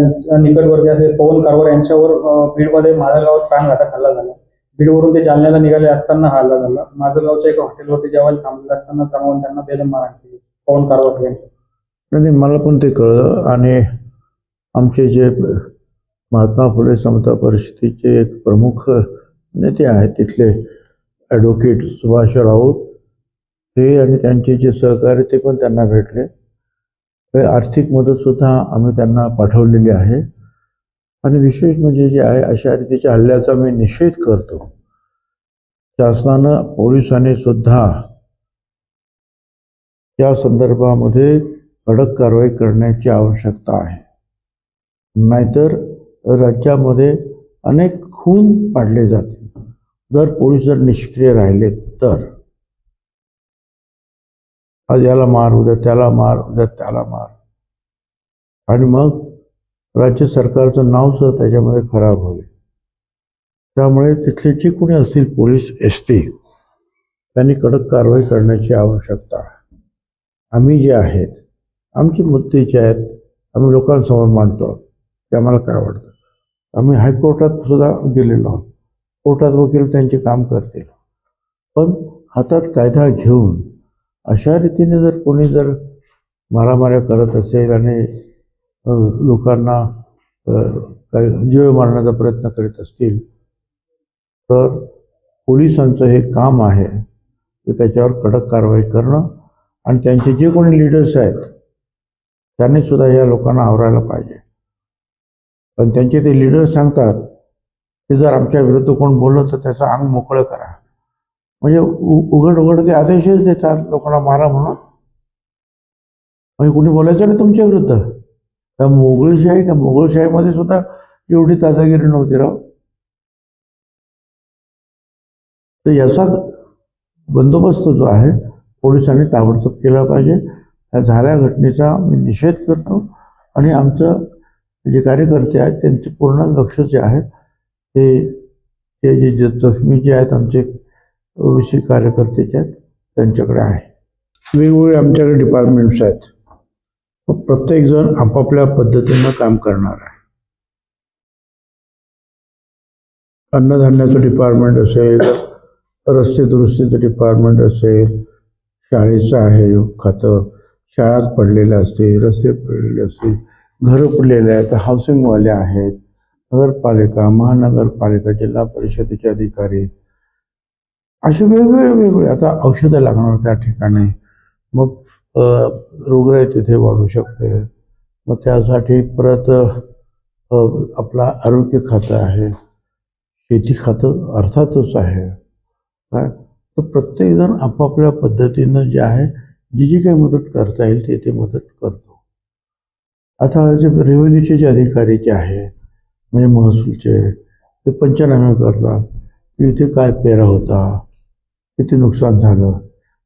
त्यांच्या निकटवर्ती असे पवन कारवार यांच्यावर अं, बीडमध्ये माजलगावात प्राणघातक हल्ला झाला. बीडवरून ते जालन्याला निघाले असताना हा हल्ला झाला. माजलगावच्या एका हॉटेलवरती जेव्हा थांबलेले असताना जमावून त्यांना बेदम मारहाण केली. पवन कारवार यांच्या नाही नाही, मला पण ते कळलं. आणि आमचे जे महात्मा फुले समता परिषदेचे एक प्रमुख म्हणजे नेते आहेत तिथले ॲडव्होकेट सुभाष राऊत हे आणि त्यांचे जे सहकारी ते पण त्यांना भेटले. काही आर्थिक मदतसुद्धा आम्ही त्यांना पाठवलेली आहे. आणि विशेष म्हणजे जे आहे अशा रीतीच्या हल्ल्याचा मी निषेध करतो. शासनानं पोलिसांनी सुद्धा या संदर्भामध्ये कडक कारवाई करण्याची आवश्यकता आहे. नाहीतर राज्यामध्ये अनेक खून पाडले जातील. जर पोलीस जर निष्क्रिय राहिले तर. आज याला मार उद्या त्याला मार उद्या त्याला मार. आणि मग राज्य सरकारचं नाव सुद्धा त्याच्यामध्ये खराब होईल. त्यामुळे तिथले जे कोणी असतील पोलीस एस टी त्यांनी कडक कारवाई करण्याची आवश्यकता आहे. आम्ही जे आहेत आमची मुद्दे जे आहेत आम्ही लोकांसमोर मांडतो. ते आम्हाला काय वाटतं? आम्ही हायकोर्टात सुद्धा गेलेलो आहोत. कोर्टात वकील त्यांचे काम करतील. पण हातात कायदा घेऊन अशा रीतीने जर कोणी जर मारामाऱ्या करत असेल आणि लोकांना काही जीव मारण्याचा प्रयत्न करीत असतील तर पोलिसांचं हे काम आहे की त्याच्यावर कडक कारवाई करणं आणि त्यांचे जे कोणी लिडर्स आहेत त्यांनी सुद्धा या लोकांना आवरायला पाहिजे. पण त्यांचे ते लिडर्स सांगतात की जर आमच्या विरुद्ध कोण बोललं तर त्याचं अंग मोकळं करा. म्हणजे उ उघड उघड ते आदेशच देतात लोकांना मारा म्हणून. म्हणजे कुणी बोलायचं नाही तुमच्या विरुद्ध. त्या मोगलशाही का मोगलशाहीमध्ये सुद्धा एवढी दादागिरी नव्हती राव. तर याचा बंदोबस्त जो आहे पोलिसांनी ताबडतोब केला पाहिजे. या झाल्या घटनेचा मी निषेध करतो. आणि आमचं जे कार्यकर्ते आहेत त्यांचे पूर्ण लक्ष जे आहे ते ते जे जखमी जे आहेत आमचे ओबीसी कार्यकर्त्याच्या त्यांच्याकडे आहे. वेगवेगळे आमच्याकडे डिपार्टमेंट्स आहेत. प्रत्येकजण आपापल्या पद्धतीनं काम करणार आहे. अन्नधान्याचं डिपार्टमेंट असेल रस्ते दुरुस्तीचं डिपार्टमेंट असेल शाळेचं आहे खातं शाळात पडलेले असतील रस्ते पडलेले असतील घरं पडलेले आहेत हाऊसिंगवाले आहेत नगरपालिका महानगरपालिका जिल्हा परिषदेचे अधिकारी असे वेगवेगळे वेगवेगळे. आता औषधं लागणार त्या ठिकाणी. मग अ, रोगराई तिथे वाढू शकते. मग त्यासाठी परत आपला आरोग्य खातं आहे. शेती खातं अर्थातच आहे. काय? तर प्रत्येकजण आपापल्या पद्धतीनं जे आहे जी जी काही मदत करता येईल ते ते मदत करतो. आता जे रेव्हेन्यूचे जे अधिकारी जे आहे म्हणजे महसूलचे ते पंचनामे करतात. की इथे काय पेरा होता? किती नुकसान झालं?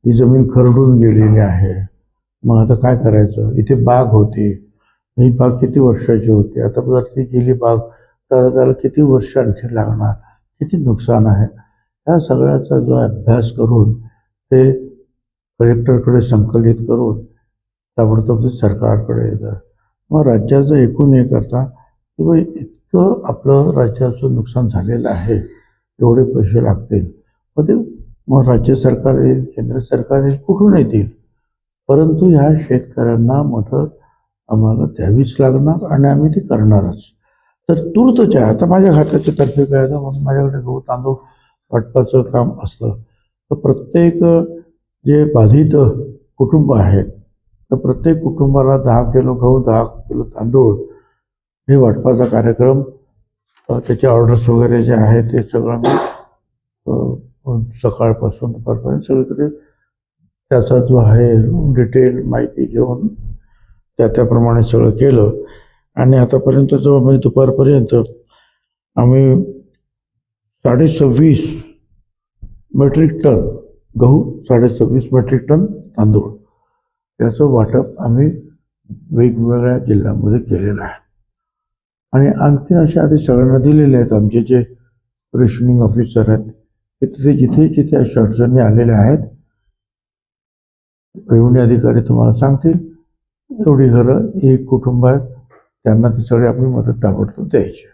ही जमीन खरडून गेलेली आहे. मग आता काय करायचं? इथे बाग होती. ही बाग किती वर्षाची होती? आता जर ती गेली बाग तर त्याला किती वर्ष आणखी लागणार? किती नुकसान आहे? ह्या सगळ्याचा जो अभ्यास करून ते कलेक्टरकडे संकलित करून ताबडतोब ते सरकारकडे येतं. मग राज्याचं एकूण हे करता की बाई इतकं आपलं राज्याचं नुकसान झालेलं आहे. एवढे पैसे लागतील. मग ते मग राज्य सरकार येईल केंद्र सरकार येईल कुठून येतील? परंतु ह्या शेतकऱ्यांना मदत आम्हाला द्यावीच लागणार आणि आम्ही ती करणारच. तर तूर्तच आहे आता माझ्या खात्याच्या तर्फे काय तर मग माझ्याकडे गहू तांदूळ वाटपाचं काम असतं. तर प्रत्येक जे बाधित कुटुंब आहेत तर प्रत्येक कुटुंबाला दहा किलो गहू दहा किलो तांदूळ हे वाटपाचा कार्यक्रम त्याचे ऑर्डर्स वगैरे जे आहे ते सगळं मी सकाळपासून दुपारपर्यंत सगळीकडे त्याचा जो आहे डिटेल माहिती घेऊन त्या त्याप्रमाणे सगळं केलं. आणि आतापर्यंत जो म्हणजे दुपारपर्यंत आम्ही साडेसव्वीस मेट्रिक टन गहू साडेसव्वीस मेट्रिक टन तांदूळ याचं वाटप आम्ही वेगवेगळ्या जिल्ह्यामध्ये केलेलं आहे. आणि आणखी अशा आधी सगळ्यांना दिलेले आहेत आमचे जे रेशनिंग ऑफिसर आहेत तिथे जिथे जिथे अशा अडचणी आलेल्या आहेत रेव्हेन्यू अधिकारी तुम्हाला सांगतील एवढी घरं एक कुटुंब आहेत त्यांना ती सगळी आपली मदत ताबडतोब द्यायची.